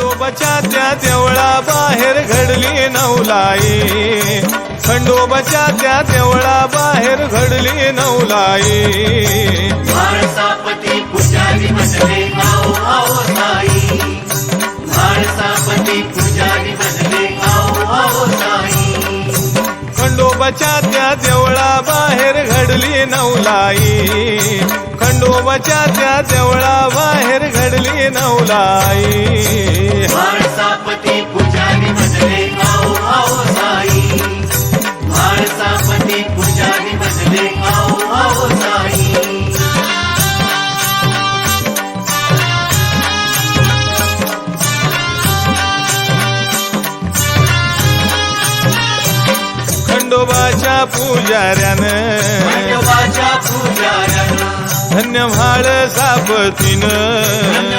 खंडोबाच्या त्या देवळा बाहेर घडली नवलाई. खंडोबाच्या त्या देवळा बाहेर घडली नवलाई. खंडोबाच्या त्या देवळा बाहेर घडली नवलाई. खंडोबाच्या त्या देवळा बाहेर घडली नवलाई. माळसापती पुजारी बसले आओ आओ साई. माळसापती पुजारी बसले आओ आओ साई. खंडोबाच्या पुजाऱ्यानं खंडोबाच्या पुजाऱ्यानं धन्य म्हाळ सापतीनं.